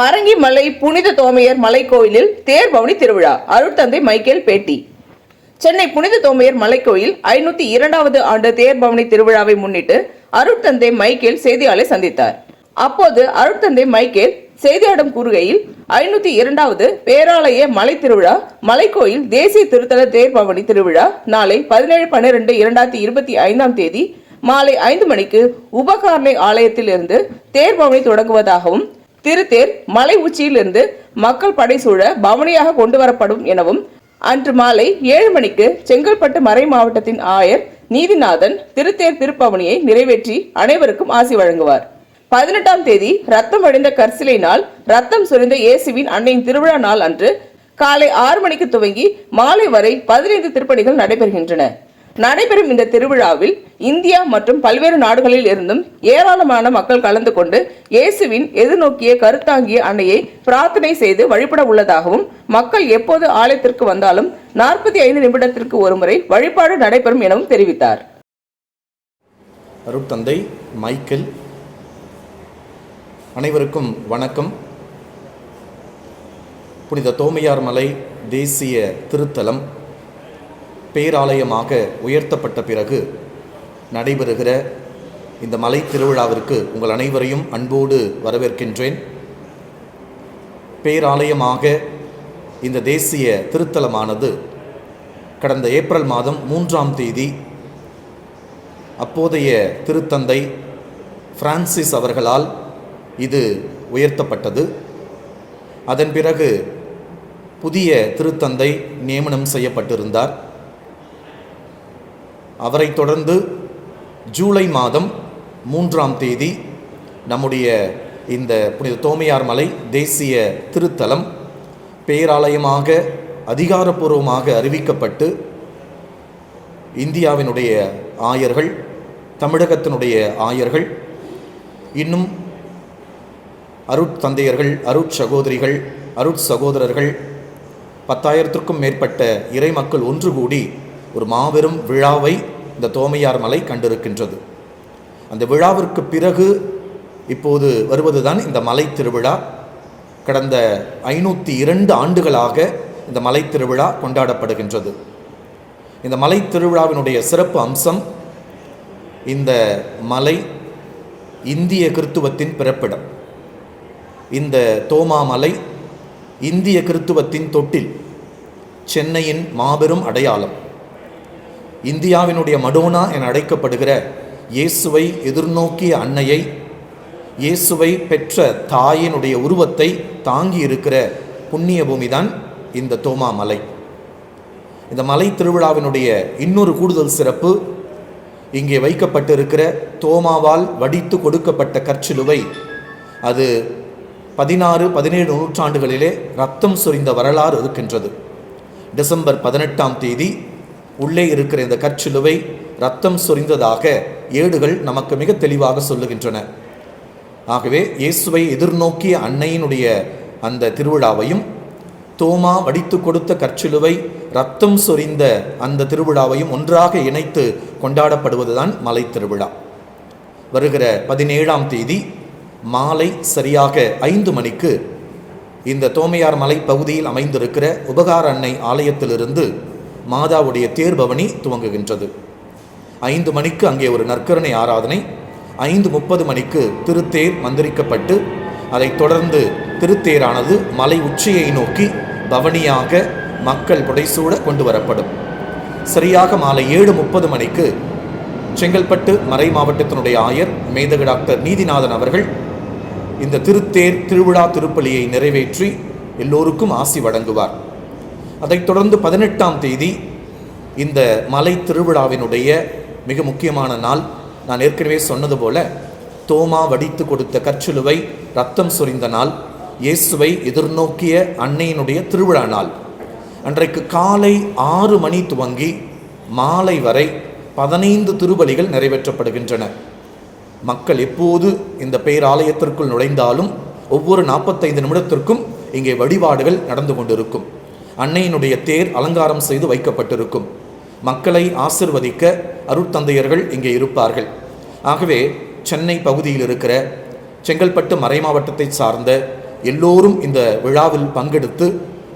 பரங்கிமலை புனித தோமையர் மலைக்கோயிலில் தேர் பவனி திருவிழா அருட்தந்தை மைக்கேல் பேட்டி. சென்னை புனித தோமையர் மலைக்கோயில் ஐநூத்தி இரண்டாவது ஆண்டு தேர் பவனி திருவிழாவை முன்னிட்டு அருட்தந்தை மைக்கேல் செய்தியாளரை சந்தித்தார். அப்போது அருட்தந்தை மைக்கேல் செய்தியாளரிடம் கூறுகையில் ஐநூத்தி இரண்டாவது பேராலய மலை திருவிழா மலைக்கோயில் தேசிய திருத்தல தேர் பவனி திருவிழா நாளை பதினேழு பன்னிரண்டு இரண்டாயிரத்தி இருபத்தி ஐந்தாம் தேதி மாலை ஐந்து மணிக்கு உபகாரணை ஆலயத்தில் இருந்து தேர் பவனி தொடங்குவதாகவும் திருத்தேர் மலை உச்சியிலிருந்து மக்கள் படை சூழ பவனியாக கொண்டு வரப்படும் எனவும் அன்று மாலை ஏழு மணிக்கு செங்கல்பட்டு மறை மாவட்டத்தின் ஆயர் நீதிநாதன் திருத்தேர் திருப்பவனியை நிறைவேற்றி அனைவருக்கும் ஆசி வழங்குவார். பதினெட்டாம் தேதி ரத்தம் வடிந்த கற்சிலை நாள் ரத்தம் சுரிந்த இயேசுவின் அன்னையின் திருவிழா நாள் அன்று காலை ஆறு மணிக்கு துவங்கி மாலை வரை பதினைந்து திருப்பணிகள் நடைபெறுகின்றன. நடைபெறும் இந்த திருவிழாவில் இந்தியா மற்றும் பல்வேறு நாடுகளில் இருந்தும் ஏராளமான மக்கள் கலந்து கொண்டு இயேசுவின் எதிர்நோக்கிய கருத்தாங்கிய அன்னையை பிரார்த்தனை செய்து வழிபட உள்ளதாகவும் மக்கள் எப்போது ஆலயத்திற்கு வந்தாலும் நாற்பத்தி ஐந்து நிமிடத்திற்கு ஒருமுறை வழிபாடு நடைபெறும் எனவும் தெரிவித்தார். அருட்தந்தை மைக்கேல் அனைவருக்கும் வணக்கம். புனித தோமையார் மலை தேசிய திருத்தலம் பேராலயமாக உயர்த்தப்பட்ட பிறகு நடைபெறுகிற இந்த மலை திருவிழாவிற்கு உங்கள் அனைவரையும் அன்போடு வரவேற்கின்றேன். பேராலயமாக இந்த தேசிய திருத்தலமானது கடந்த ஏப்ரல் மாதம் மூன்றாம் தேதி அப்போதைய திருத்தந்தை பிரான்சிஸ் அவர்களால் இது உயர்த்தப்பட்டது. அதன் பிறகு புதிய திருத்தந்தை நியமனம் செய்யப்பட்டிருந்தார். அவரை தொடர்ந்து ஜூலை மாதம் மூன்றாம் தேதி நம்முடைய இந்த புனித தோமையார் மலை தேசிய திருத்தலம் பேராலயமாக அதிகாரப்பூர்வமாக அறிவிக்கப்பட்டு இந்தியாவினுடைய ஆயர்கள் தமிழகத்தினுடைய ஆயர்கள் இன்னும் அருட்தந்தையர்கள் அருட் சகோதரிகள் அருட் சகோதரர்கள் பத்தாயிரத்திற்கும் மேற்பட்ட இறைமக்கள் ஒன்று கூடி ஒரு மாபெரும் விழாவை இந்த தோமையார் மலை கண்டிருக்கின்றது. அந்த விழாவிற்கு பிறகு இப்போது வருவதுதான் இந்த மலை திருவிழா. கடந்த ஐநூற்றி இரண்டு ஆண்டுகளாக இந்த மலை திருவிழா கொண்டாடப்படுகின்றது. இந்த மலை திருவிழாவினுடைய சிறப்பு அம்சம் இந்த மலை இந்திய கிறித்துவத்தின் பிறப்பிடம். இந்த தோமா மலை இந்திய கிறித்துவத்தின் தொட்டில் சென்னையின் மாபெரும் அடையாளம். இந்தியாவினுடைய மடோனா என அழைக்கப்படுகிற இயேசுவை எதிர்நோக்கிய அன்னையை இயேசுவை பெற்ற தாயினுடைய உருவத்தை தாங்கி இருக்கிற புண்ணிய பூமிதான் இந்த தோமா மலை. இந்த மலை திருவிழாவினுடைய இன்னொரு கூடுதல் சிறப்பு இங்கே வைக்கப்பட்டிருக்கிற தோமாவால் வடித்து கொடுக்கப்பட்ட கற்சிலுவை அது பதினாறு பதினேழு நூற்றாண்டுகளிலே ரத்தம் சொரிந்த வரலாறு இருக்கின்றது. டிசம்பர் பதினெட்டாம் தேதி உள்ளே இருக்கிற இந்த கற்சிலுவை ரத்தம் சொரிந்ததாக ஏடுகள் நமக்கு மிக தெளிவாக சொல்லுகின்றன. ஆகவே இயேசுவை எதிர்நோக்கிய அன்னையினுடைய அந்த திருவிழாவையும் தோமா வடித்து கொடுத்த கற்சிலுவை ரத்தம் சொரிந்த அந்த திருவிழாவையும் ஒன்றாக இணைத்து கொண்டாடப்படுவதுதான் மலை திருவிழா. வருகிற பதினேழாம் தேதி மாலை சரியாக ஐந்து மணிக்கு இந்த தோமையார் மலை பகுதியில் அமைந்திருக்கிற உபகார அன்னை ஆலயத்திலிருந்து மாதாவுடைய தேர்பவனி துவங்குகின்றது. ஐந்து மணிக்கு அங்கே ஒரு நற்கருணை ஆராதனை ஐந்து முப்பது மணிக்கு திருத்தேர் மந்திரிக்கப்பட்டு அதைத் தொடர்ந்து திருத்தேரானது மலை உச்சியை நோக்கி பவனியாக மக்கள் புடைசூட கொண்டு வரப்படும் சரியாக மாலை ஏழு முப்பது மணிக்கு செங்கல்பட்டு மறை மாவட்டத்தினுடைய ஆயர் மேதகு டாக்டர் நீதிநாதன் அவர்கள் இந்த திருத்தேர் திருவிழா திருப்பலியை நிறைவேற்றி எல்லோருக்கும் ஆசி வழங்குவார். அதைத் தொடர்ந்து பதினெட்டாம் தேதி இந்த மலை திருவிழாவினுடைய மிக முக்கியமான நாள். நான் ஏற்கனவே சொன்னது போல தோமா வடித்து கொடுத்த கற்சிலுவை ரத்தம் சொரிந்த நாள் இயேசுவை எதிர்நோக்கிய அன்னையினுடைய திருவிழா நாள். அன்றைக்கு காலை ஆறு மணி துவங்கி மாலை வரை பதினைந்து திருபலிகள் நிறைவேற்றப்படுகின்றன. மக்கள் எப்போது இந்த பேராலயத்திற்குள் நுழைந்தாலும் ஒவ்வொரு நாற்பத்தைந்து நிமிடத்திற்கும் இங்கே வழிபாடுகள் நடந்து கொண்டிருக்கும். அன்னையினுடைய தேர் அலங்காரம் செய்து வைக்கப்பட்டிருக்கும். மக்களை ஆசிர்வதிக்க அருட்தந்தையர்கள் இங்கே இருப்பார்கள். ஆகவே சென்னை பகுதியில் இருக்கிற செங்கல்பட்டு மறைமாவட்டத்தை சார்ந்த எல்லோரும் இந்த விழாவில் பங்கெடுத்து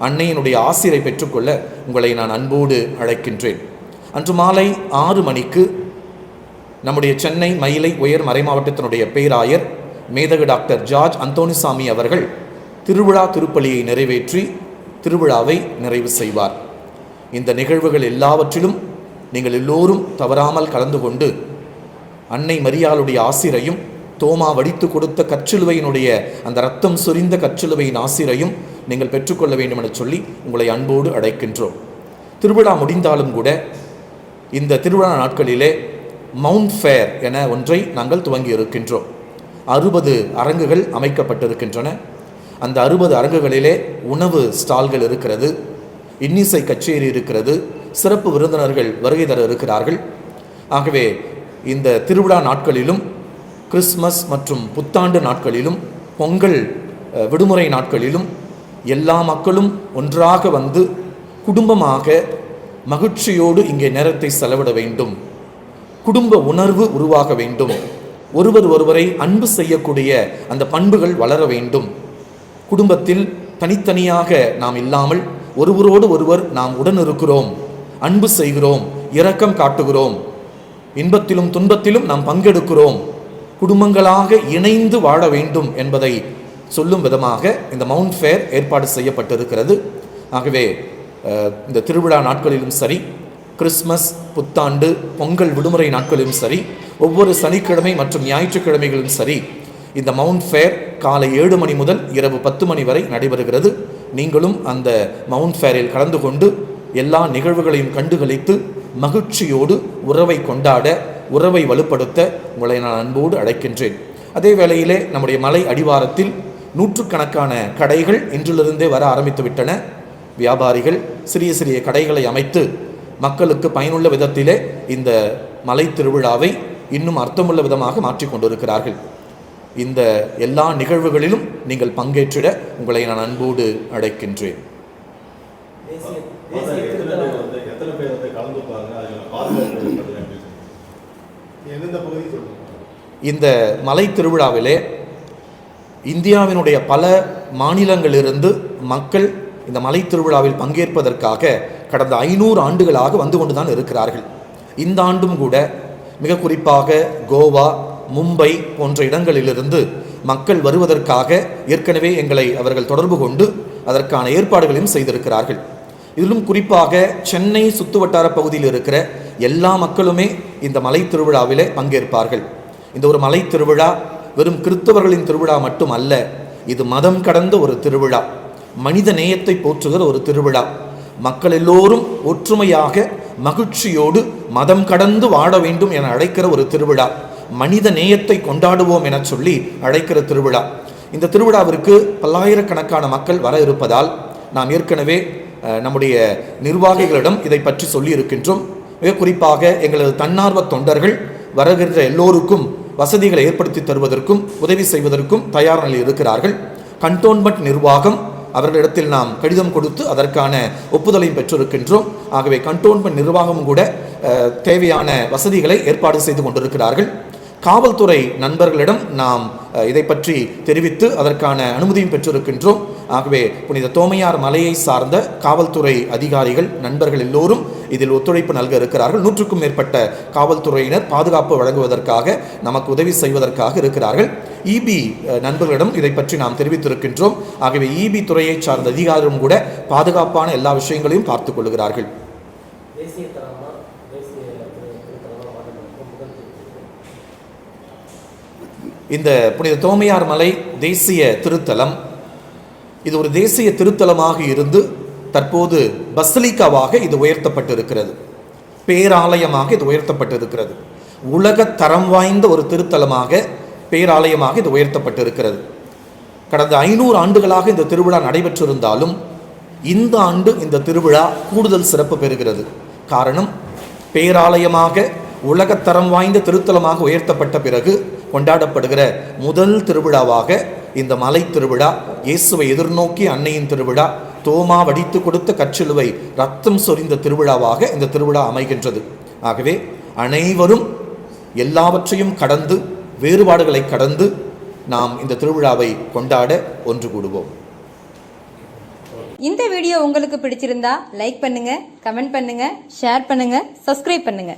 அன்னையினுடைய ஆசிரை பெற்றுக்கொள்ள உங்களை நான் அன்போடு அழைக்கின்றேன். அன்று மாலை ஆறு மணிக்கு நம்முடைய சென்னை மயிலை உயர் மறைமாவட்டத்தினுடைய பேராயர் மேதகு டாக்டர் ஜார்ஜ் அந்தோனிசாமி அவர்கள் திருவிழா திருப்பலியை நிறைவேற்றி திருவிழாவை நிறைவு செய்வார். இந்த நிகழ்வுகள் எல்லாவற்றிலும் நீங்கள் எல்லோரும் தவறாமல் கலந்து கொண்டு அன்னை மரியாளுடைய ஆசிரையும் தோமா வடித்து கொடுத்த கற்றிலுவையினுடைய அந்த ரத்தம் சொரிந்த கற்றிலுவையின் ஆசிரையும் நீங்கள் பெற்றுக்கொள்ள வேண்டும் என சொல்லி உங்களை அன்போடு அழைக்கின்றோம். திருவிழா முடிந்தாலும் கூட இந்த திருவிழா நாட்களிலே மவுண்ட் ஃபேர் என ஒன்றை நாங்கள் துவங்கி இருக்கின்றோம். அறுபது அரங்குகள் அமைக்கப்பட்டிருக்கின்றன. அந்த அறுபது அரங்குகளிலே உணவு ஸ்டால்கள் இருக்கிறது இன்னிசை கச்சேரி இருக்கிறது சிறப்பு விருந்தினர்கள் வருகை தர இருக்கிறார்கள். ஆகவே இந்த திருவிழா நாட்களிலும் கிறிஸ்மஸ் மற்றும் புத்தாண்டு நாட்களிலும் பொங்கல் விடுமுறை நாட்களிலும் எல்லா மக்களும் ஒன்றாக வந்து குடும்பமாக மகிழ்ச்சியோடு இங்கே நேரத்தை செலவிட வேண்டும். குடும்ப உணர்வு உருவாக வேண்டும். ஒருவர் ஒருவரை அன்பு செய்யக்கூடிய அந்த பண்புகள் வளர வேண்டும். குடும்பத்தில் தனித்தனியாக நாம் இல்லாமல் ஒருவரோடு ஒருவர் நாம் உடன் இருக்கிறோம் அன்பு செய்கிறோம் இரக்கம் காட்டுகிறோம் இன்பத்திலும் துன்பத்திலும் நாம் பங்கெடுக்கிறோம் குடும்பங்களாக இணைந்து வாழ வேண்டும் என்பதை சொல்லும் விதமாக இந்த மவுண்ட் ஃபேர் ஏற்பாடு செய்யப்பட்டிருக்கிறது. ஆகவே இந்த திருவிழா நாட்களிலும் சரி கிறிஸ்மஸ் புத்தாண்டு பொங்கல் விடுமுறை நாட்களிலும் சரி ஒவ்வொரு சனிக்கிழமை மற்றும் ஞாயிற்றுக்கிழமைகளிலும் சரி இந்த மவுண்ட் ஃபேர் காலை ஏழு மணி முதல் இரவு பத்து மணி வரை நடைபெறுகிறது. நீங்களும் அந்த மவுண்ட் ஃபேரில் கலந்து கொண்டு எல்லா நிகழ்வுகளையும் கண்டுகளித்து மகிழ்ச்சியோடு உறவை கொண்டாட உறவை வலுப்படுத்த உங்களை நான் அன்போடு அழைக்கின்றேன். அதே வேளையிலே நம்முடைய மலை அடிவாரத்தில் நூற்றுக்கணக்கான கடைகள் இன்றிலிருந்தே வர ஆரம்பித்து விட்டன வியாபாரிகள் சிறிய சிறிய கடைகளை அமைத்து மக்களுக்கு பயனுள்ள விதத்திலே இந்த மலை திருவிழாவை இன்னும் அர்த்தமுள்ள விதமாக மாற்றிக்கொண்டிருக்கிறார்கள். கொண்டிருக்கிறார்கள் இந்த எல்லா நிகழ்வுகளிலும் நீங்கள் பங்கேற்றிட உங்களை நான் அன்போடு அழைக்கின்றேன். இந்த மலை திருவிழாவிலே இந்தியாவினுடைய பல மாநிலங்களிலிருந்து மக்கள் இந்த மலை திருவிழாவில் பங்கேற்பதற்காக கடந்த ஐநூறு ஆண்டுகளாக வந்து கொண்டுதான் இருக்கிறார்கள். இந்த ஆண்டும் கூட மிக குறிப்பாக கோவா மும்பை போன்ற இடங்களிலிருந்து மக்கள் வருவதற்காக ஏற்கனவே எங்களை அவர்கள் தொடர்பு கொண்டு அதற்கான ஏற்பாடுகளையும் செய்திருக்கிறார்கள். இதிலும் குறிப்பாக சென்னை சுத்துவட்டார பகுதியில் இருக்கிற எல்லா மக்களுமே இந்த மலை திருவிழாவிலே பங்கேற்பார்கள். இந்த ஒரு மலை திருவிழா வெறும் கிறிஸ்தவர்களின் திருவிழா மட்டும் அல்ல இது மதம் கடந்த ஒரு திருவிழா மனித நேயத்தை போற்றுகிற ஒரு திருவிழா. மக்கள் எல்லோரும் ஒற்றுமையாக மகிழ்ச்சியோடு மதம் கடந்து வாழ வேண்டும் என அழைக்கிற ஒரு திருவிழா. மனித நேயத்தை கொண்டாடுவோம் என சொல்லி அழைக்கிற திருவிழா. இந்த திருவிழாவிற்கு பல்லாயிரக்கணக்கான மக்கள் வர இருப்பதால் நாம் ஏற்கனவே நம்முடைய நிர்வாகிகளிடம் இதை பற்றி சொல்லி இருக்கின்றோம் மிக குறிப்பாக எங்களது தன்னார்வ தொண்டர்கள் வருகின்ற எல்லோருக்கும் வசதிகளை ஏற்படுத்தி தருவதற்கும் உதவி செய்வதற்கும் தயார் நிலையில் இருக்கிறார்கள். கண்டோன்மெண்ட் நிர்வாகம் அவர்களிடத்தில் நாம் கடிதம் கொடுத்து அதற்கான ஒப்புதலையும் பெற்றிருக்கின்றோம். ஆகவே கண்டோன்மெண்ட் நிர்வாகம் கூட தேவையான வசதிகளை ஏற்பாடு செய்து கொண்டிருக்கிறார்கள். காவல்துறை நண்பர்களிடம் நாம் இதை பற்றி தெரிவித்து அதற்கான அனுமதியும் பெற்றிருக்கின்றோம். ஆகவே புனித தோமையார் மலையை சார்ந்த காவல்துறை அதிகாரிகள் நண்பர்கள் எல்லோரும் இதில் ஒத்துழைப்பு நல்க இருக்கிறார்கள். நூற்றுக்கும் மேற்பட்ட காவல்துறையினர் பாதுகாப்பு வழங்குவதற்காக நமக்கு உதவி செய்வதற்காக இருக்கிறார்கள். இபி நண்பர்களிடம் இதை பற்றி நாம் தெரிவித்திருக்கின்றோம். ஆகவே இபி துறையை சார்ந்த அதிகாரிகளும் கூட பாதுகாப்பான எல்லா விஷயங்களையும் பார்த்துக் கொள்கிறார்கள் தேசிய தரமா தேசிய திரு- திருத்தலமா மாற்றப்பட்டிருக்கும் முதல் திருத்தலம். இந்த புனித தோமையார் மலை தேசிய திருத்தலம். இது ஒரு தேசிய திருத்தலமாக இருந்து தற்போது பசலிக்காவாக இது உயர்த்தப்பட்டிருக்கிறது. பேராலயமாக இது உயர்த்தப்பட்டிருக்கிறது. உலக தரம் வாய்ந்த ஒரு திருத்தலமாக பேராலயமாக இது உயர்த்தப்பட்டிருக்கிறது. கடந்த ஐநூறு ஆண்டுகளாக இந்த திருவிழா நடைபெற்றிருந்தாலும் இந்த ஆண்டு இந்த திருவிழா கூடுதல் சிறப்பு பெறுகிறது. காரணம் பேராலயமாக உலகத்தரம் வாய்ந்த திருத்தலமாக உயர்த்தப்பட்ட பிறகு கொண்டாடப்படுகிற முதல் திருவிழாவாக இந்த மலை திருவிழா இயேசுவை எதிர்நோக்கி அன்னையின் திருவிழா தோமா வடித்து கொடுத்த கச்சிலுவை ரத்தம் சொரிந்த திருவிழாவாக இந்த திருவிழா அமைகின்றது. ஆகவே அனைவரும் எல்லாவற்றையும் கடந்து வேறுபாடுகளை கடந்து நாம் இந்த திருவிழாவை கொண்டாட ஒன்று கூடுவோம். இந்த வீடியோ உங்களுக்கு பிடிச்சிருந்தா லைக் பண்ணுங்க கமெண்ட் பண்ணுங்க ஷேர் பண்ணுங்க சப்ஸ்கிரைப் பண்ணுங்க.